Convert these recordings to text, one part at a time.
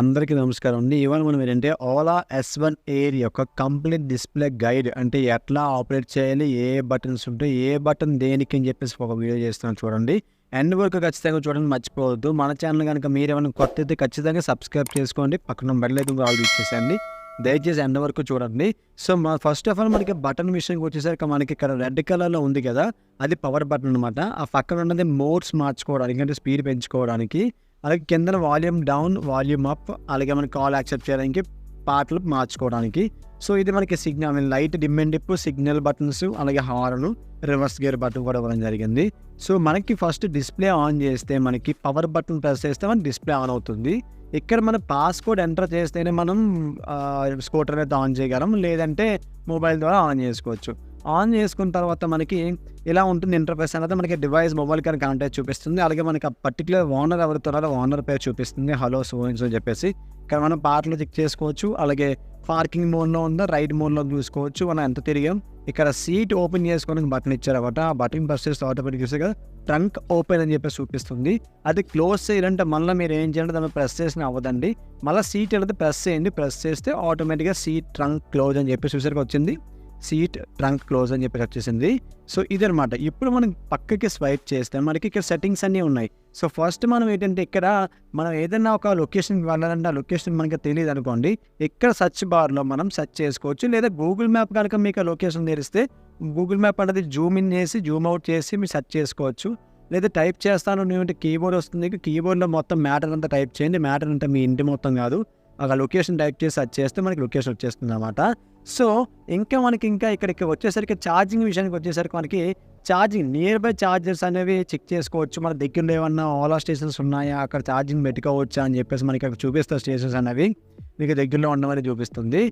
అందరికీ నమస్కారం అండి. ఇవాళ మనం ఏంటంటే ఓలా ఎస్ వన్ ఎయిర్ యొక్క కంప్లీట్ డిస్ప్లే గైడ్ అంటే ఎట్లా ఆపరేట్ చేయాలి ఏ బటన్స్ ఉంటాయి ఏ బటన్ దేనికి అని చెప్పేసి ఒక వీడియో చేస్తున్నాను చూడండి. ఎండ్ వరకు ఖచ్చితంగా చూడండి మర్చిపోవద్దు. మన ఛానల్ కనుక మీరు ఏమైనా కొత్త అయితే ఖచ్చితంగా సబ్స్క్రైబ్ చేసుకోండి. పక్కన బెడ్లైతే కాల్ ఆల్ ఇచ్చేసేయండి. దయచేసి ఎండ్ వరకు చూడండి. సో మా ఫస్ట్ ఆఫ్ ఆల్ మనకి బటన్ విషయంకి వచ్చేసరికి మనకి ఇక్కడ రెడ్ కలర్లో ఉంది కదా అది పవర్ బటన్ అనమాట ఆ పక్కన ఉన్నది మోడ్స్ మార్చుకోవడానికి అంటే స్పీడ్ పెంచుకోవడానికి. అలాగే కింద వాల్యూమ్ డౌన్ వాల్యూమ్ అప్ అలాగే మనకి కాల్ యాక్సెప్ట్ చేయడానికి పాటలు మార్చుకోవడానికి. సో ఇది మనకి signal light dim and dip signal buttons అలాగే హార్న్ రివర్స్ గేర్ బటన్ కూడా ఇవ్వడం జరిగింది. సో మనకి ఫస్ట్ డిస్ప్లే ఆన్ చేస్తే మనకి పవర్ బటన్ ప్రెస్ చేస్తే మనకి డిస్ప్లే ఆన్ అవుతుంది. ఇక్కడ మన పాస్కోడ్ ఎంటర్ చేస్తేనే మనం స్కూటర్ అయితే ఆన్ చేయగలం లేదంటే మొబైల్ ద్వారా ఆన్ చేసుకోవచ్చు. ఆన్ చేసుకున్న తర్వాత మనకి ఇలా ఉంటుంది ఇంటర్ఫేస్ అనేది. మనకి డివైస్ మొబైల్ కానీ కనెక్ట్ అయ్యి చూపిస్తుంది. అలాగే మనకి ఆ పర్టికులర్ ఓనర్ ఎవరితో ఓనర్ పేరు చూపిస్తుంది. హలో సోయిన్స్ అని చెప్పేసి. ఇక్కడ మనం పార్ట్లో చెక్ చేసుకోవచ్చు. అలాగే పార్కింగ్ మోడ్లో ఉందా రైట్ మోడ్లో చూసుకోవచ్చు. మనం ఎంత తిరిగాం? ఇక్కడ సీట్ ఓపెన్ చేసుకోవడానికి బటన్ ఇచ్చారన్నమాట. ఆ బటన్ ప్రెస్ చేస్తే ఆటోమేటిక్ చూస్తే ట్రంక్ ఓపెన్ అని చెప్పేసి చూపిస్తుంది. అది క్లోజ్ చేయాలంటే మళ్ళీ మీరు ఏం చేయాలంటే దాన్ని ప్రెస్ చేసిన అవ్వదండి. మళ్ళీ సీట్ వెళ్తే ప్రెస్ చేయండి. ప్రెస్ చేస్తే ఆటోమేటిక్గా సీట్ ట్రంక్ క్లోజ్ అని చెప్పేసి చూసరికి వచ్చింది. సీట్ ట్రంక్ క్లోజ్ అని చెప్పేసి వచ్చేసింది. సో ఇదనమాట ఇప్పుడు మనం పక్కకి స్వైప్ చేస్తే మనకి ఇక్కడ సెట్టింగ్స్ అన్నీ ఉన్నాయి. సో ఫస్ట్ మనం ఏంటంటే ఇక్కడ మనం ఏదైనా ఒక లొకేషన్కి వెళ్ళాలంటే ఆ లొకేషన్ మనకి తెలియదు అనుకోండి. ఇక్కడ సర్చ్ బార్లో మనం సెర్చ్ చేసుకోవచ్చు. లేదా గూగుల్ మ్యాప్ కనుక మీకు ఆ లొకేషన్ తెలిస్తే గూగుల్ మ్యాప్ అనేది జూమ్ ఇన్ చేసి జూమ్ అవుట్ చేసి మీరు సెర్చ్ చేసుకోవచ్చు. లేదా టైప్ చేస్తాను నేను కీబోర్డ్ వస్తుంది. కీబోర్డ్లో మొత్తం మ్యాటర్ అంతా టైప్ చేయండి. మ్యాటర్ అంతా మీ ఇంటి మొత్తం కాదు. ఒక లొకేషన్ టైప్ చేసి అది చేస్తే మనకి లొకేషన్ వచ్చేస్తుంది అనమాట సో ఇంకా మనకి ఇంకా ఇక్కడికి వచ్చేసరికి ఛార్జింగ్ విషయానికి వచ్చేసరికి మనకి ఛార్జింగ్ నియర్ బై ఛార్జర్స్ అనేవి చెక్ చేసుకోవచ్చు. మన దగ్గరలో ఏమన్నా ఓలా స్టేషన్స్ ఉన్నాయా? అక్కడ ఛార్జింగ్ పెట్టుకోవచ్చా అని చెప్పేసి మనకి అక్కడ చూపిస్తా స్టేషన్స్ అనేవి మీకు దగ్గరలో ఉండమని చూపిస్తుంది.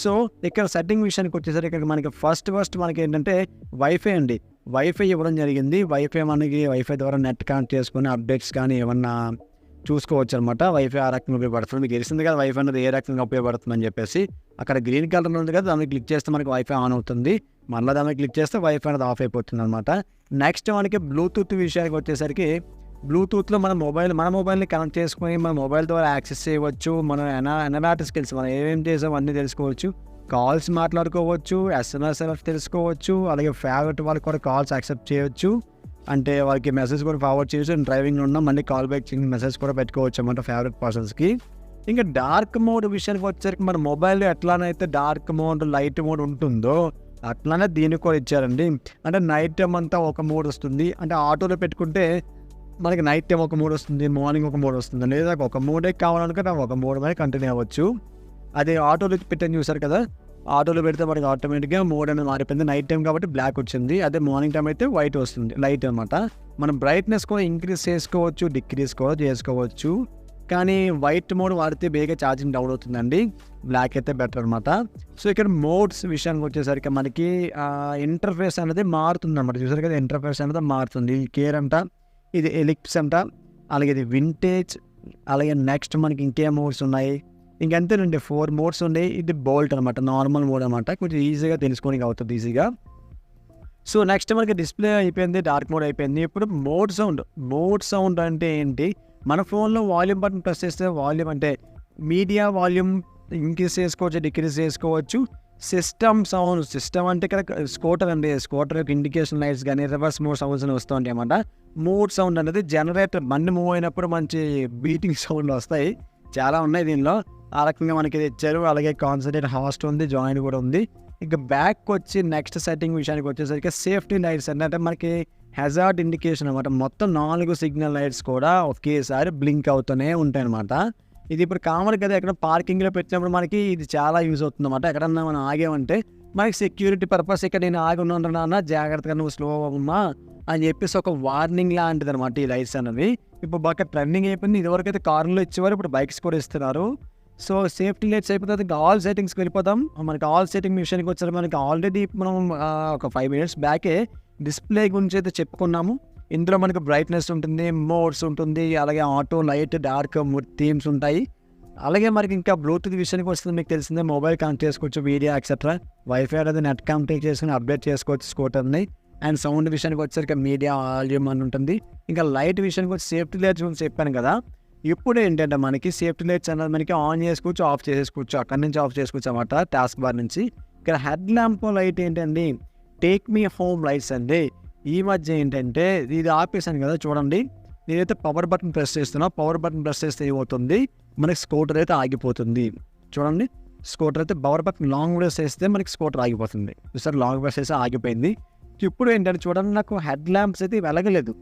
సో ఇక్కడ సెట్టింగ్ విషయానికి వచ్చేసరికి ఇక్కడ మనకి ఫస్ట్ ఫస్ట్ మనకి ఏంటంటే వైఫై అండి. వైఫై ఇవ్వడం జరిగింది. వైఫై మనకి వైఫై ద్వారా నెట్ కనెక్ట్ చేసుకుని అప్డేట్స్ కానీ ఏమన్నా చూసుకోవచ్చు అనమాట వైఫై ఆ రకంగా ఉపయోగపడుతుంది. మీకు తెలిసింది కదా వైఫై అనేది ఏ రకంగా ఉపయోగపడుతుంది అని చెప్పేసి. అక్కడ గ్రీన్ కలర్ ఉంది కదా దాన్ని క్లిక్ చేస్తే మనకి వైఫై ఆన్ అవుతుంది. మళ్ళీ దాన్ని క్లిక్ చేస్తే వైఫై అనేది ఆఫ్ అయిపోతుంది అనమాట నెక్స్ట్ మనకి బ్లూటూత్ విషయానికి వచ్చేసరికి బ్లూటూత్లో మన మొబైల్ మన మొబైల్ని కనెక్ట్ చేసుకొని మన మొబైల్ ద్వారా యాక్సెస్ చేయవచ్చు. మన ఎనా ఎనలాట్ స్కిల్స్ మనం ఏమేమి చేసాం అన్నీ తెలుసుకోవచ్చు. కాల్స్ మాట్లాడుకోవచ్చు ఎస్ఎంఎస్ తెలుసుకోవచ్చు అలాగే ఫేవరెట్ వాళ్ళకి కూడా కాల్స్ యాక్సెప్ట్ చేయొచ్చు. అంటే వాళ్ళకి మెసేజ్ కూడా ఫార్వర్డ్ చేసి డ్రైవింగ్లో ఉన్నా మళ్ళీ కాల్ బ్యాక్ చేసి మెసేజ్ కూడా పెట్టుకోవచ్చు అన్నమాట ఫేవరెట్ పర్సన్స్కి ఇంకా డార్క్ మోడ్ విషయానికి వచ్చేసరికి మన మొబైల్లో ఎట్లానైతే డార్క్ మోడ్ లైట్ మోడ్ ఉంటుందో అట్లానే దీనికి కూడా ఇచ్చారండి. అంటే నైట్ టైం అంతా ఒక మోడ్ వస్తుంది. అంటే ఆటోలో పెట్టుకుంటే మనకి నైట్ టైం ఒక మూడు వస్తుంది మార్నింగ్ ఒక మూడు వస్తుంది. లేదా ఒక మూడే కావాలనుకుంటే ఒక మూడు మీద కంటిన్యూ అవ్వచ్చు. అదే ఆటోలో పెట్టని చూసారు కదా ఆటోలో పెడితే మనకి ఆటోమేటిక్గా మోడ్ అనేది మారిపోయింది. నైట్ టైం కాబట్టి బ్లాక్ వచ్చింది. అదే మార్నింగ్ టైం అయితే వైట్ వస్తుంది. లైట్ అనమాట మనం బ్రైట్నెస్ కూడా ఇంక్రీజ్ చేసుకోవచ్చు డిక్రీజ్ కూడా చేసుకోవచ్చు. కానీ వైట్ మోడ్ వాడితే బేగా ఛార్జింగ్ డౌన్ అవుతుందండి. బ్లాక్ అయితే బెటర్ అనమాట సో ఇక్కడ మోడ్స్ విషయానికి వచ్చేసరికి మనకి ఇంటర్ఫేస్ అనేది మారుతుంది అనమాట చూసారు కదా ఇంటర్ఫేస్ అనేది మారుతుంది. ఇది కేర్ అంట ఇది ఎలిప్స్ అంట అలాగే ఇది వింటేజ్ అలాగే నెక్స్ట్ మనకి ఇంకే మోడ్స్ ఉన్నాయి? ఇంకంతేనండి ఫోర్ మోడ్స్ ఉన్నాయి. ఇది బోల్ట్ అనమాట నార్మల్ మోడ్ అనమాట. కొంచెం ఈజీగా తెలుసుకోనికి అవుతుంది ఈజీగా సో నెక్స్ట్ మనకి డిస్ప్లే అయిపోయింది డార్క్ మోడ్ అయిపోయింది. ఇప్పుడు మోడ్ సౌండ్ మోడ్ సౌండ్ అంటే ఏంటి? మన ఫోన్లో వాల్యూమ్ బటన్ ప్రెస్ చేస్తే వాల్యూమ్ అంటే మీడియా వాల్యూమ్ ఇంక్రీజ్ చేసుకోవచ్చు డిక్రీజ్ చేసుకోవచ్చు. సిస్టమ్ సౌండ్ సిస్టమ్ అంటే ఇక్కడ స్కూటర్ అండి. స్కూటర్ యొక్క ఇండికేషన్ లైట్స్ కానీ రివర్స్ మోడ్ సౌండ్స్ అని వస్తూ ఉంటాయి అన్నమాట. మోడ్ సౌండ్ అనేది జనరేటర్ బండి మూవ్ అయినప్పుడు మంచి బీటింగ్ సౌండ్ వస్తాయి. చాలా ఉన్నాయి దీనిలో. ఆ రకంగా మనకి ఇది ఇచ్చారు అలాగే కాన్సన్ట్రేట్ హాస్ట్ ఉంది జాయింట్ కూడా ఉంది. ఇక బ్యాక్ వచ్చి నెక్స్ట్ సెట్టింగ్ విషయానికి వచ్చేసరికి సేఫ్టీ లైట్స్ అంటే మనకి హెజార్డ్ ఇండికేషన్ అనమాట మొత్తం నాలుగు సిగ్నల్ లైట్స్ కూడా ఒకేసారి బ్లింక్ అవుతూనే ఉంటాయి అనమాట ఇది ఇప్పుడు కామన్ కదా ఎక్కడ పార్కింగ్లో పెట్టినప్పుడు మనకి ఇది చాలా యూజ్ అవుతుంది అనమాట ఎక్కడన్నా మనం ఆగామంటే మనకి సెక్యూరిటీ పర్పస్ ఇక్కడ నేను ఆగి ఉన్నాను నాన్న జాగ్రత్తగా నువ్వు స్లో ఉన్నా అని చెప్పేసి ఒక వార్నింగ్ లాంటిది అనమాట ఈ లైట్స్ అనేవి. ఇప్పుడు బాగా ట్రెండింగ్ అయిపోయింది. ఇదివరకు అయితే కార్లో ఇచ్చేవారు ఇప్పుడు బైక్స్ కూడా ఇస్తున్నారు. సో సేఫ్టీ లైట్స్ అయిపోతే ఇంకా ఆల్ సెట్టింగ్స్కి వెళ్ళిపోతాం. మనకి ఆల్ సెట్టింగ్ విషయానికి వచ్చారు మనకి ఆల్రెడీ మనం ఒక ఫైవ్ మినిట్స్ బ్యాకే డిస్ప్లే గురించి అయితే చెప్పుకున్నాము. ఇందులో మనకి బ్రైట్నెస్ ఉంటుంది మోడ్స్ ఉంటుంది అలాగే ఆటో లైట్ డార్క్ థీమ్స్ ఉంటాయి. అలాగే మనకి ఇంకా బ్లూటూత్ విషయానికి వస్తుంది మీకు తెలిసిందే మొబైల్ కనెక్ట్ చేసుకోవచ్చు వీడియో ఎక్సెట్రా వైఫై అనేది నెట్ కనెక్ట్ చేసుకుని అప్డేట్ చేసుకోవచ్చు స్కూటర్ని అండ్ సౌండ్ విషయానికి వచ్చేసరికి మీడియా వాల్యూమ్ అని ఉంటుంది. ఇంకా లైట్ విషయానికి వచ్చి సేఫ్టీ లైట్స్ గురించి చెప్పాను కదా. ఇప్పుడు ఏంటంటే మనకి సేఫ్టీ లైట్స్ అనేది మనకి ఆన్ చేసుకోవచ్చు ఆఫ్ చేసుకోవచ్చు అక్కడి నుంచి ఆఫ్ చేసుకోవచ్చు అనమాట టాస్క్ బార్ నుంచి. ఇక్కడ హెడ్ ల్యాంప్ లైట్ ఏంటండి? టేక్ మీ హోమ్ లైట్స్ అండి. ఈ మధ్య ఏంటంటే ఇది ఆపేసాను కదా చూడండి. నేనైతే పవర్ బటన్ ప్రెస్ చేస్తున్నా పవర్ బటన్ ప్రెస్ చేస్తే ఏమవుతుంది? మనకి స్కూటర్ అయితే ఆగిపోతుంది. చూడండి. స్కూటర్ అయితే పవర్ బటన్ లాంగ్ ప్రెస్ చేస్తే మనకి స్కూటర్ ఆగిపోతుంది. సార్ లాంగ్ ప్రెస్ చేస్తే ఆగిపోయింది. ఇప్పుడు ఏంటంటే చూడండి నాకు హెడ్ ల్యాంప్స్ అయితే వెలగలేదు.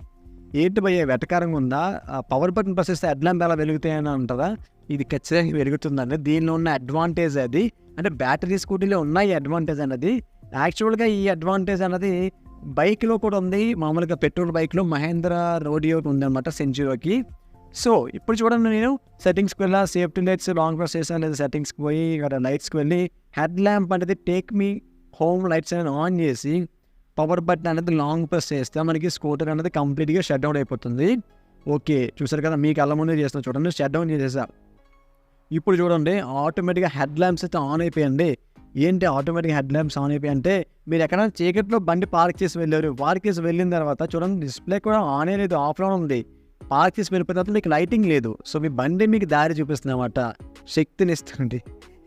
ఏంటి భయ వెటకారంగా ఉందా? పవర్ బటన్ ప్రెస్ చేస్తే హెడ్ ల్యాంప్ ఎలా వెలుగుతాయని అంటారా ఇది ఖచ్చితంగా వెలుగుతుందండి. దీనిలో ఉన్న అడ్వాంటేజ్ అది. అంటే బ్యాటరీ స్కూటీలో ఉన్నాయి అడ్వాంటేజ్ అన్నది. యాక్చువల్గా ఈ అడ్వాంటేజ్ అన్నది బైక్లో కూడా ఉంది. మామూలుగా పెట్రోల్ బైక్లో మహేంద్ర రోడియోకి ఉందన్నమాట సెంచురోకి. సో ఇప్పుడు చూడండి నేను. సెట్టింగ్స్కి వెళ్ళా. సేఫ్టీ లైట్స్ లాంగ్ ప్రెస్ చేసాను లేదా సెట్టింగ్స్కి పోయి ఇక్కడ లైట్స్కి వెళ్ళి హెడ్ ల్యాంప్ అనేది టేక్ మీ హోమ్ లైట్స్ అనేది ఆన్ చేసి పవర్ బటన్ అనేది లాంగ్ ప్రెస్ చేస్తే మనకి స్కూటర్ అనేది కంప్లీట్గా షట్ డౌన్ అయిపోతుంది. ఓకే చూసారు కదా మీకు అల్ల ముందే చేస్తున్నా చూడండి షట్ డౌన్ చేసేసా. ఇప్పుడు చూడండి ఆటోమేటిక్గా హెడ్ ల్యాంప్స్ అయితే ఆన్ అయిపోయండి ఏంటి ఆటోమేటిక్గా హెడ్ ల్యాంప్స్ ఆన్ అయిపోయి అంటే మీరు ఎక్కడైనా చీకట్లో బండి పార్క్ చేసి వెళ్ళారు పార్క్ చేసి వెళ్ళిన తర్వాత చూడండి డిస్ప్లే కూడా ఆన్ లేదు ఆఫ్లో ఉంది. పార్క్ చేసి వెళ్ళిపోయిన తర్వాత మీకు లైటింగ్ లేదు. సో మీ బండి మీకు దారి చూపిస్తుంది అనమాట శక్తిని ఇస్తుంది.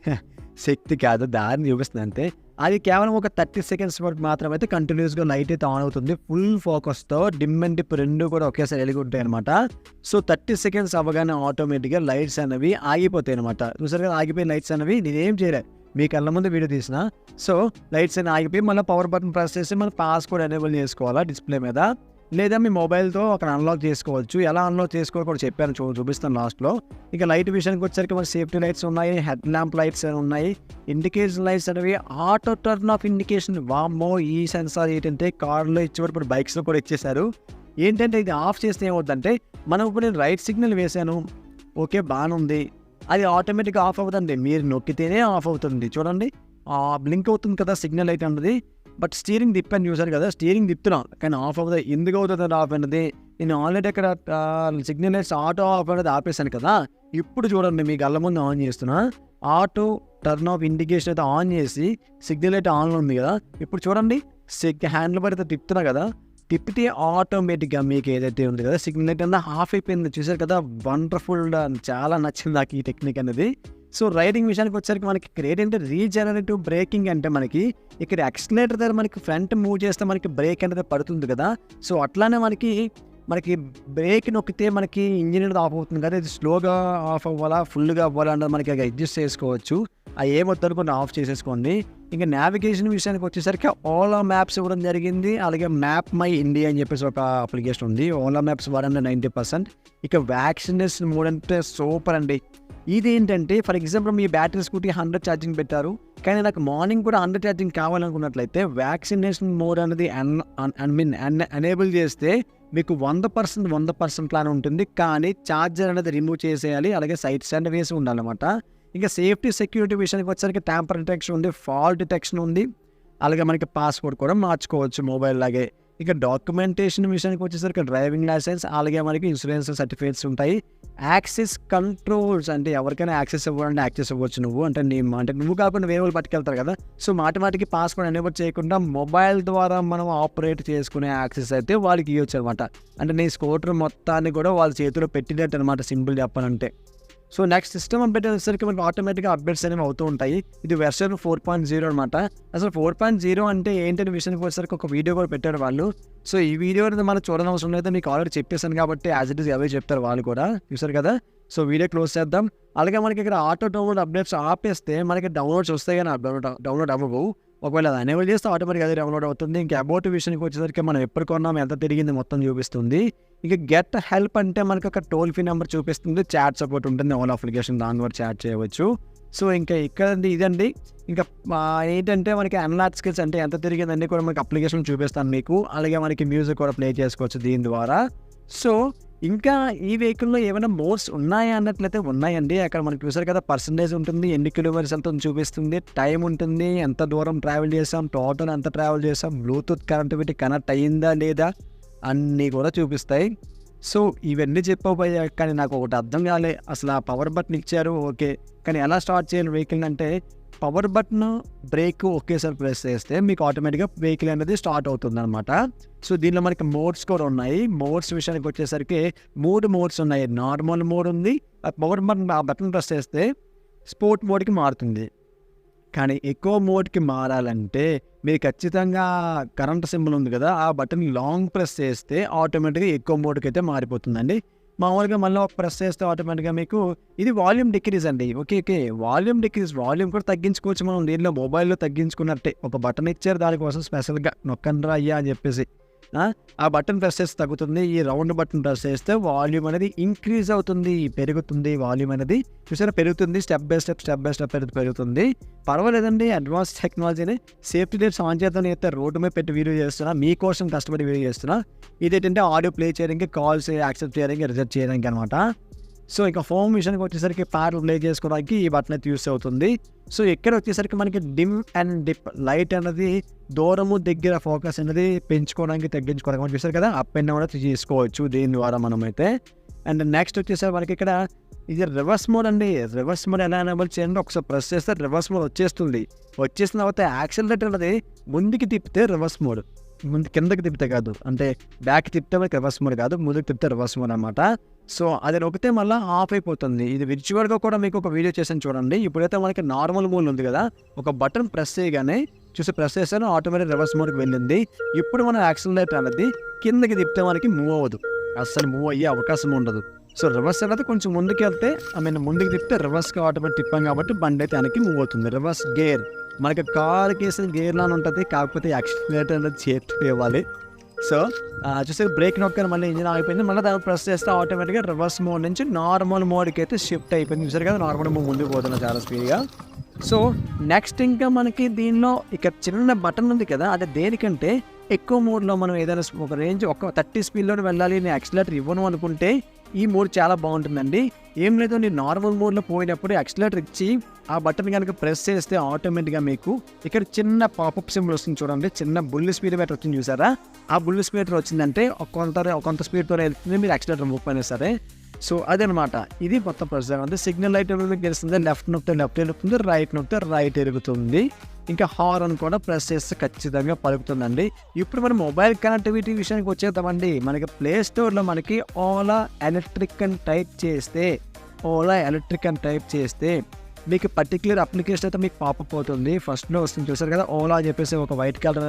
శక్తి కాదు దారిని చూపిస్తుంది అంతే. అది కేవలం ఒక థర్టీ సెకండ్స్ వరకు మాత్రం అయితే కంటిన్యూస్గా లైట్ అయితే ఆన్ అవుతుంది. ఫుల్ ఫోకస్తో డిమ్ అండ్ డిప్ రెండు కూడా ఒకేసారి వెలిగి ఉంటాయి అనమాట సో థర్టీ సెకండ్స్ అవ్వగానే ఆటోమేటిక్గా లైట్స్ అనేవి ఆగిపోతాయి అనమాట చూసారు కదా ఆగిపోయిన లైట్స్ అనేవి నేనేం చేయలే. మీ కళ్ళ ముందు వీడియో తీసిన. సో లైట్స్ అని ఆగిపోయి మళ్ళీ పవర్ బటన్ ప్రెస్ చేసి మనం పాస్వర్డ్ ఎనేబుల్ చేసుకోవాలా డిస్ప్లే మీద. లేదా మీ మొబైల్తో అక్కడ అన్లాక్ చేసుకోవచ్చు. ఎలా అన్లాక్ చేసుకోవాలో కూడా చెప్పాను చూ చూపిస్తాను లాస్ట్లో. ఇక లైట్ విషయానికి వచ్చేసరికి మనకి సేఫ్టీ లైట్స్ ఉన్నాయి హెడ్ ల్యాంప్ లైట్స్ అని ఉన్నాయి. ఇండికేషన్ లైట్స్ అనేవి ఆటో టర్న్ ఆఫ్ ఇండికేషన్. వామ్మో ఈ సెన్సార్ ఏంటంటే కార్లో ఇచ్చేవారు ఇప్పుడు బైక్స్లో కూడా ఇచ్చేశారు. ఏంటంటే ఇది ఆఫ్ చేస్తే ఏమవుతుందంటే మనం ఇప్పుడు నేను రైట్ సిగ్నల్ వేశాను. ఓకే బాగానే ఉంది. అది ఆటోమేటిక్గా ఆఫ్ అవుతుంది మీరు నొక్కితేనే ఆఫ్ అవుతుంది. చూడండి. బ్లింక్ అవుతుంది కదా సిగ్నల్ అయితే అన్నది. బట్ స్టీరింగ్ తిప్పాను చూసారు కదా స్టీరింగ్ తిప్పుతున్నాం కానీ ఆఫ్ అవుతుంది ఎందుకు అవుతుంది ఆఫ్ అనేది నేను ఆల్రెడీ అక్కడ సిగ్నల్ లైట్స్ ఆటో ఆఫ్ అనేది ఆపేసాను కదా ఇప్పుడు చూడండి మీకు గల్ల ముందు ఆన్ చేస్తున్నా ఆటో టర్న్ ఆఫ్ ఇండికేషన్ అయితే ఆన్ చేసి సిగ్నల్ అయితే ఆన్లో ఉంది కదా ఇప్పుడు చూడండి సిగ్ హ్యాండిల్ అయితే తిప్పుతున్నా కదా తిప్పితే ఆటోమేటిక్గా మీకు ఏదైతే ఉంది కదా సిగ్నల్ లైట్ అంతా ఆఫ్ అయిపోయింది చూసారు కదా వండర్ఫుల్ చాలా నచ్చింది నాకు ఈ టెక్నిక్ అనేది సో రైడింగ్ విషయానికి వచ్చేసరికి మనకి క్రియేట్ అంటే రీజనరేటివ్ బ్రేకింగ్ అంటే మనకి ఇక్కడ ఎక్స్లేటర్ దగ్గర మనకి ఫ్రంట్ మూవ్ చేస్తే మనకి బ్రేక్ అనేది పడుతుంది కదా. సో అట్లానే మనకి మనకి బ్రేక్ నొక్కితే మనకి ఇంజిన్ అనేది ఆఫ్ అవుతుంది కదా. ఇది స్లోగా ఆఫ్ అవ్వాలా ఫుల్గా అవ్వాలా అన్నది మనకి అడ్జస్ట్ చేసుకోవచ్చు. అవి ఏమొద్దు కొన్ని ఆఫ్ చేసేసుకోండి. ఇంకా నావిగేషన్ విషయానికి వచ్చేసరికి ఓలా మ్యాప్స్ ఇవ్వడం జరిగింది. అలాగే మ్యాప్ మై ఇండియా అని చెప్పేసి ఒక అప్లికేషన్ ఉంది. ఓలా మ్యాప్స్ వాడండి నైంటీ పర్సెంట్ ఇక వ్యాక్సినేషన్ మూడ్ అంటే సూపర్ అండి. ఇది ఏంటంటే ఫర్ ఎగ్జాంపుల్ మీ బ్యాటరీ స్కూటీ హండ్రెడ్ ఛార్జింగ్ పెట్టారు. కానీ నాకు మార్నింగ్ కూడా హండ్రెడ్ ఛార్జింగ్ కావాలనుకున్నట్లయితే వ్యాక్సినేషన్ మోడ్ అనేది ఐ మీన్ ఎనేబుల్ చేస్తే మీకు వంద పర్సెంట్ వంద పర్సెంట్ ప్లాన్ ఉంటుంది. కానీ ఛార్జర్ అనేది రిమూవ్ చేసేయాలి. అలాగే సైట్ స్టాండ్ వేసి ఉండాలన్నమాట. ఇంకా సేఫ్టీ సెక్యూరిటీ విషయానికి వచ్చేసరికి ట్యాంపర్ డిటెక్షన్ ఉంది ఫాల్ట్ డిటెక్షన్ ఉంది. అలాగే మనకి పాస్వర్డ్ కూడా మార్చుకోవచ్చు మొబైల్ లాగే. ఇక డాక్యుమెంటేషన్ విషయానికి వచ్చేసరికి డ్రైవింగ్ లైసెన్స్ అలాగే మనకి ఇన్సూరెన్స్ సర్టిఫికేట్స్ ఉంటాయి. యాక్సెస్ కంట్రోల్స్ అంటే ఎవరికైనా యాక్సెస్ ఇవ్వాలంటే యాక్సెస్ ఇవ్వచ్చు నువ్వు. అంటే నీ అంటే నువ్వు కాకుండా వేరే వాళ్ళు పట్టుకెళ్తారు కదా. సో మాటి మాటికి పాస్వర్డ్ ఎనేబుల్ చేయకుండా మొబైల్ ద్వారా మనం ఆపరేట్ చేసుకునే యాక్సెస్ అయితే వాళ్ళకి ఇవ్వచ్చు అనమాట అంటే నీ స్కూటర్ మొత్తాన్ని కూడా వాళ్ళ చేతిలో పెట్టినట్టు అనమాట సింపుల్ చెప్పాలంటే. సో నెక్స్ట్ సిస్టమ్ అప్డేట్ వచ్చేసరికి మనకి ఆటోమేటిక్గా అప్డేట్స్ అనేవి అవుతూ ఉంటాయి. ఇది వెర్షన్ ఫోర్ పాయింట్ జీరో అనమాట అసలు ఫోర్ పాయింట్ జీరో అంటే ఏంటనే విషయానికి వచ్చేసరికి ఒక వీడియో కూడా పెట్టారు వాళ్ళు. సో ఈ వీడియో అనేది మనం చూడనవసరం లేదు మీకు ఆల్రెడీ చెప్పేసాను కాబట్టి యాజ్ ఇట్ ఈస్ అవే చెప్తారు వాళ్ళు కూడా. చూసారు కదా? సో వీడియో క్లోజ్ చేద్దాం. అలాగే మనకి ఇక్కడ ఆటో డౌన్లోడ్ అప్డేట్స్ ఆపేస్తే మనకి డౌన్లోడ్స్ వస్తాయి కానీ డౌన్లోడ్ డౌన్లోడ్ అవ్వవు. ఒకవేళ అది అనేవల్ చేస్తే ఆటోమేటిక్ అదే డౌన్లోడ్ అవుతుంది. ఇంకా అబౌట్ విషయానికి వచ్చేసరికి మనం ఎప్పుడు కొన్నాం ఎంత తిరిగింది మొత్తం చూపిస్తుంది. ఇక గెట్ హెల్ప్ అంటే మనకి ఒక టోల్ ఫ్రీ నెంబర్ చూపిస్తుంది. చాట్ సపోర్ట్ ఉంటుంది. ఓలా అప్లికేషన్ దాని ద్వారా చాట్ చేయవచ్చు. సో ఇంకా ఇక్కడ ఇదండి. ఇంకా ఏంటంటే మనకి అన్లాట్ స్కిల్స్ అంటే ఎంత తిరిగిందండి కూడా మనకి అప్లికేషన్ చూపిస్తాను మీకు. అలాగే మనకి మ్యూజిక్ కూడా ప్లే చేసుకోవచ్చు దీని ద్వారా. సో ఇంకా ఈ వెహికల్లో ఏమైనా మోడ్స్ ఉన్నాయా అన్నట్లయితే ఉన్నాయండి. అక్కడ మనకి చూసారు కదా పర్సంటేజ్ ఉంటుంది ఎన్ని కిలోమీటర్స్ ఎంత చూపిస్తుంది టైం ఉంటుంది ఎంత దూరం ట్రావెల్ చేసాం టోటల్ ఎంత ట్రావెల్ చేసాం బ్లూటూత్ కనెక్టివిటీ కనెక్ట్ అయ్యిందా లేదా అన్నీ కూడా చూపిస్తాయి. సో ఇవన్నీ చెప్పబోయా కానీ నాకు ఒకటి అర్థం కాలే. అసలు ఆ పవర్ బటన్ ఇచ్చారు ఓకే. కానీ ఎలా స్టార్ట్ చేయాలి వెహికల్ అంటే పవర్ బటన్ బ్రేక్ ఒకేసారి ప్రెస్ చేస్తే మీకు ఆటోమేటిక్గా వెహికల్ అనేది స్టార్ట్ అవుతుంది అనమాట సో దీనిలో మనకి మోడ్స్ కూడా ఉన్నాయి. మోడ్స్ విషయానికి వచ్చేసరికి మూడు మోడ్స్ ఉన్నాయి. నార్మల్ మోడ్ ఉంది ఆ పవర్ బటన్ ఆ బటన్ ప్రెస్ చేస్తే స్పోర్ట్ మోడ్కి మారుతుంది. కానీ ఎక్కువ మోడ్కి మారాలంటే మీరు ఖచ్చితంగా కరెంట్ సింబల్ ఉంది కదా ఆ బటన్ లాంగ్ ప్రెస్ చేస్తే ఆటోమేటిక్గా ఎక్కువ మోడ్కి అయితే మారిపోతుందండి. మామూలుగా మళ్ళీ ఒక ప్రెస్ చేస్తే ఆటోమేటిక్గా మీకు ఇది వాల్యూమ్ డిక్రీజ్ అండి. Okay okay. Volume decrease volume కూడా తగ్గించుకోవచ్చు మనం. దీనిలో మొబైల్లో తగ్గించుకున్నట్టే. ఒక బటన్ ఇచ్చారు దానికోసం స్పెషల్గా నొక్కండ్రా అయ్యా అని చెప్పేసి. ఆ, బటన్ ప్రెస్ చేస్తే తగ్గుతుంది. ఈ రౌండ్ బటన్ ప్రెస్ చేస్తే వాల్యూమ్ అనేది ఇంక్రీజ్ అవుతుంది పెరుగుతుంది వాల్యూమ్ అనేది. చూసారా పెరుగుతుంది step by step step by step పెరుగు పెరుగుతుంది. పర్వాలేదండి అడ్వాన్స్ టెక్నాలజీని సేఫ్టీ లైట్స్ ఆన్ చేద్దాం అయితే రోడ్డు మీద పెట్టి వీడియో చేస్తున్నా మీకోసం కష్టపడి వీడియో చేస్తున్నా. ఇదేంటంటే ఆడియో ప్లే చేయడానికి కాల్స్ యాక్సెప్ట్ చేయడానికి రిజెక్ట్ చేయడానికి అనమాట సో ఇక ఫోన్ విషయానికి వచ్చేసరికి ప్యాడ్లు ప్లే చేసుకోవడానికి ఈ బటన్ అయితే యూస్ అవుతుంది. సో ఇక్కడ వచ్చేసరికి మనకి డిమ్ అండ్ డిప్ లైట్ అనేది దూరము దగ్గర ఫోకస్ అనేది పెంచుకోవడానికి తగ్గించుకోవడానికి మనం చూసారు కదా? అప్ అండ్ డౌన్ అయితే చేసుకోవచ్చు దీని ద్వారా మనం అయితే అండ్ నెక్స్ట్ వచ్చేసరికి మనకి ఇక్కడ ఇది రివర్స్ మోడ్ అండి. రివర్స్ మోడ్ ఎలా ఎనేబుల్ చేయండి ఒకసారి ప్రెస్ చేస్తే రివర్స్ మోడ్ వచ్చేస్తుంది. వచ్చేసిన తర్వాత యాక్సిలరేటర్ అనేది ముందుకి తిప్పితే రివర్స్ మోడ్. ముందు కిందకి తిప్పితే కాదు. అంటే బ్యాక్ తిప్పితే మనకి రివర్స్ మోడ్ కాదు ముందుకు తిప్పితే రివర్స్ మోడ్ అనమాట సో అది నొక్కితే మళ్ళీ ఆఫ్ అయిపోతుంది. ఇది విర్చువల్గా కూడా మీకు ఒక వీడియో చేసాను చూడండి. ఇప్పుడైతే మనకి నార్మల్ మోడ్ ఉంది కదా. ఒక బటన్ ప్రెస్ చేయగానే చూసి ప్రెస్ చేస్తాను ఆటోమేటిక్ రివర్స్ మోడ్కి వెళ్ళింది. ఇప్పుడు మనం యాక్సిలరేటర్ అనేది కిందకి తిప్పితే మనకి మూవ్ అవ్వదు. అస్సలు మూవ్ అయ్యే అవకాశం ఉండదు. సో రివర్స్ అనేది కొంచెం ముందుకు వెళ్తే ఐ మీన్ ముందుకు తిప్పితే రివర్స్కి ఆటోమేటిక్ తిప్పాం కాబట్టి బండి అయితే వెనక్కి మూవ్ అవుతుంది. రివర్స్ గేర్ మనకి కార్ కేసు గేర్ లాని ఉంటుంది కాకపోతే యాక్సిలేటర్ అనేది చేతి ఇవ్వాలి సో చూస్తే బ్రేక్ నొక్కని మళ్ళీ ఇంజిన్ ఆగిపోయింది మళ్ళీ దాన్ని ప్రెస్ చేస్తే ఆటోమేటిక్గా రివర్స్ మోడ్ నుంచి నార్మల్ మోడ్కి అయితే షిఫ్ట్ అయిపోయింది. చూసారు కదా నార్మల్ మోడ్ ముందుకు పోతున్నాం చాలా స్పీడ్గా సో నెక్స్ట్ ఇంకా మనకి దీనిలో ఇక్కడ చిన్న బటన్ ఉంది కదా అది దేనికంటే ఎక్కువ మోడ్లో మనం ఏదైనా ఒక రేంజ్ ఒక థర్టీ స్పీడ్లో వెళ్ళాలి నేను యాక్సిలేటర్ ఇవ్వను అనుకుంటే ఈ మోడ్ చాలా బాగుంటుందండి. ఏం లేదు నేను నార్మల్ మోడ్లో పోయినప్పుడు యాక్సిలేటర్ ఇచ్చి ఆ బటన్ కనుక ప్రెస్ చేస్తే ఆటోమేటిక్గా మీకు ఇక్కడ చిన్న పాపప్ సింబల్ వస్తుంది చూడండి. చిన్న బుల్ స్పీడ్ మీటర్ వచ్చింది చూసారా? ఆ బుల్ స్పీడ్ మీటర్ వచ్చిందంటే ఒక కొంత కొంత స్పీడ్తో వెళ్తుంది. మీరు యాక్సిలేటర్ మూవ్ అయినా సరే. సో అదనమాట. ఇది మొత్తం ప్రొసెస్ అంటే సిగ్నల్ లైట్ మీకు తెలుస్తుంది లెఫ్ట్ నొప్పితే లెఫ్ట్ ఎరుగుతుంది రైట్ నొప్పితే రైట్ ఎరుగుతుంది ఇంకా హారన్ కూడా ప్రెస్ చేస్తే ఖచ్చితంగా పలుకుతుందండి. ఇప్పుడు మనం మొబైల్ కనెక్టివిటీ విషయానికి వచ్చేద్దామండి. మనకి ప్లే స్టోర్లో మనకి ఓలా ఎలక్ట్రిక్ అని టైప్ చేస్తే ఓలా ఎలక్ట్రిక్ అని టైప్ చేస్తే మీకు పర్టికులర్ అప్లికేషన్ అయితే మీకు పాపప్ అవుతుంది. ఫస్ట్లో వస్తుంది చూసారు కదా ఓలా అని చెప్పేసి ఒక వైట్ కలర్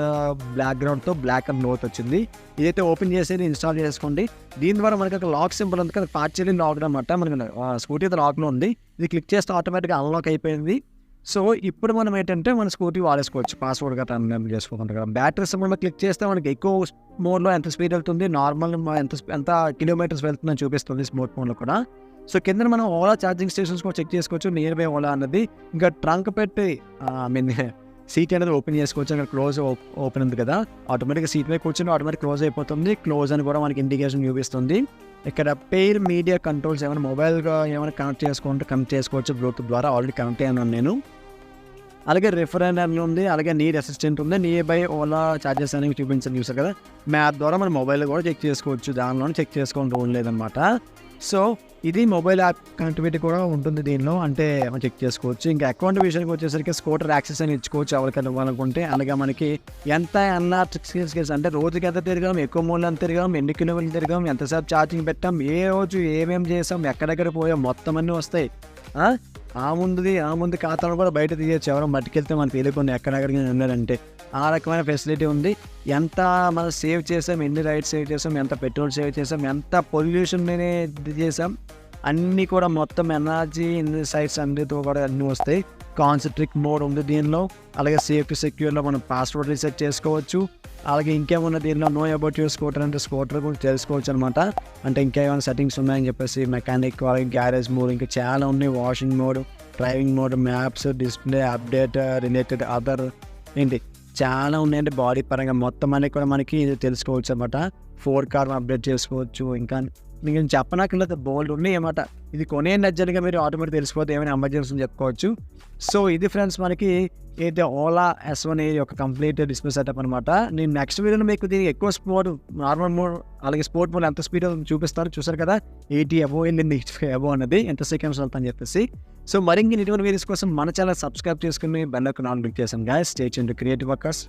బ్యాక్గ్రౌండ్తో బ్లాక్ అండ్ నోట్ వచ్చింది. ఇదైతే ఓపెన్ చేసి ఇన్స్టాల్ చేసుకోండి. దీని ద్వారా మనకి ఒక లాక్ సింబల్ ఉంది కదా పార్చియలీ లాక్ అనమాట. మనకి స్కూటీ అయితే లాక్లో ఉంది. ఇది క్లిక్ చేస్తే ఆటోమేటిక్గా అన్లాక్ అయిపోయింది. సో ఇప్పుడు మనం ఏంటంటే మన స్కూటీ వాడేసుకోవచ్చు. పాస్వర్డ్ గట్రా ఎనేబుల్ చేసుకోకుండా కదా బ్యాటరీ సమయంలో క్లిక్ చేస్తే మనకి ఎక్కువ మోడ్లో ఎంత స్పీడ్ వెళ్తుంది నార్మల్ ఎంత ఎంత కిలోమీటర్స్ వెళ్తుందని చూపిస్తుంది స్మార్ట్ ఫోన్లో కూడా. సో కింద మనం ఓలా ఛార్జింగ్ స్టేషన్స్ కూడా చెక్ చేసుకోవచ్చు. నియర్ బై ఓలా అన్నది. ఇంకా ట్రంక్ పెట్టి ఐ మీన్ సీట్ అనేది ఓపెన్ చేసుకోవచ్చు అక్కడ క్లోజ్ ఓపెన్ ఉంది కదా. ఆటోమేటిక్గా సీట్ మీద కూర్చొని ఆటోమేటిక్ క్లోజ్ అయిపోతుంది. క్లోజ్ అని కూడా మనకి ఇండికేషన్ చూపిస్తుంది. ఇక్కడ పేర్ మీడియా కంట్రోల్స్ ఏమైనా మొబైల్గా ఏమైనా కనెక్ట్ చేసుకుంటే కనెక్ట్ చేసుకోవచ్చు బ్లూటూత్ ద్వారా. ఆల్రెడీ కనెక్ట్ అయ్యాను నేను. అలాగే రిఫరెండర్ ఉంది. అలాగే నీర్ అసిస్టెంట్ ఉంది. నియర్ బై ఓలా చార్జెస్ అనేవి చూపించండి చూసారు కదా. మ్యాప్ ద్వారా మన మొబైల్ కూడా చెక్ చేసుకోవచ్చు. దానిలోనే చెక్ చేసుకోవడం రూల్ లేదనమాట సో ఇది మొబైల్ యాప్ కనెక్టివిటీ కూడా ఉంటుంది దీనిలో. అంటే మనం చెక్ చేసుకోవచ్చు. ఇంకా అకౌంట్ విషయానికి వచ్చేసరికి స్కూటర్ యాక్సెస్ అని ఇచ్చుకోవచ్చు ఎవరికైనా ఇవ్వాలనుకుంటే. అలాగే మనకి ఎంత ఎన్ఆర్ అంటే రోజుకి ఎంత తిరిగాం ఎక్కువ మూలం ఎంత తిరిగాం ఎన్ని కిలోమీటర్లు తిరిగాం ఎంతసేపు ఛార్జింగ్ పెట్టాం ఏ రోజు ఏమేమి చేసాం ఎక్కడెక్కడ పోయాం మొత్తం అన్నీ వస్తాయి. ఆ? ముందుది ఆ ముందు ఖాతాలో కూడా బయట తీయచ్చు. ఎవరో మట్టుకెళ్తే మనకు తెలియకుండా ఎక్కడెక్కడికి ఉన్నారంటే. ఆ రకమైన ఫెసిలిటీ ఉంది. ఎంత మనం సేవ్ చేసాం ఎన్ని రైడ్స్ సేవ్ చేసాం ఎంత పెట్రోల్ సేవ్ చేసాం ఎంత పొల్యూషన్ ఇది చేసాం అన్నీ కూడా మొత్తం ఎనర్జీ సైట్స్ అన్నిటితో కూడా అన్నీ వస్తాయి. కాన్సన్ట్రిక్ మోడ్ ఉంది దీనిలో. అలాగే సేఫ్టీ సెక్యూర్లో మనం పాస్వర్డ్ రీసెట్ చేసుకోవచ్చు. అలాగే ఇంకేమన్నా దీనిలో? నో అబౌట్ యూర్ స్కూటర్ అంటే స్కూటర్ గురించి తెలుసుకోవచ్చు అనమాట అంటే ఇంకేమైనా సెట్టింగ్స్ ఉన్నాయని చెప్పేసి మెకానిక్ అలాగే గ్యారేజ్ మోడ్ ఇంకా చాలా ఉన్నాయి. Washing mode driving mode maps display update related other ఏంటి? చాలా ఉన్నాయండి బాడీ పరంగా. మొత్తం అనేది కూడా మనకి తెలుసుకోవచ్చు అనమాట ఫోర్ కార్ అప్డేట్ చేసుకోవచ్చు. ఇంకా నేను చెప్పనక్కర్లేదు బోల్డ్ ఉన్నాయి అన్నమాట. ఇది కొనే అర్జెంట్గా మీరు ఆటోమేటిక్ తెలిసిపోతే ఏమైనా ఎమర్జెన్సీ అని చెప్పుకోవచ్చు. సో ఇది ఫ్రెండ్స్ మనకి అయితే ఓలా ఎస్ వన్ ఏ యొక్క కంప్లీట్ డిస్ప్లే సెటప్ అనమాట నేను నెక్స్ట్ వీడియోలో మీకు దీనికి ఎక్కువ స్పోర్ట్ నార్మల్ మోడ్ అలాగే స్పోర్ట్ మోడ్ ఎంత స్పీడ్ చూపిస్తారు చూసారు కదా? ఎయిటీ అబో వెళ్ళింది. ఎయిటీ అనేది అబో అన్నది. ఎంత సెకండ్స్ వెళ్తా అని చెప్పేసి. సో మరిన్ని ఇటువంటి వీడియోస్ కోసం మన ఛానల్ సబ్స్క్రైబ్ చేసుకుని బెల్ ఒక నాన్ క్లిక్ చేసాం గాయస్ స్టేచ్ క్రియేటివ్ వర్కర్స్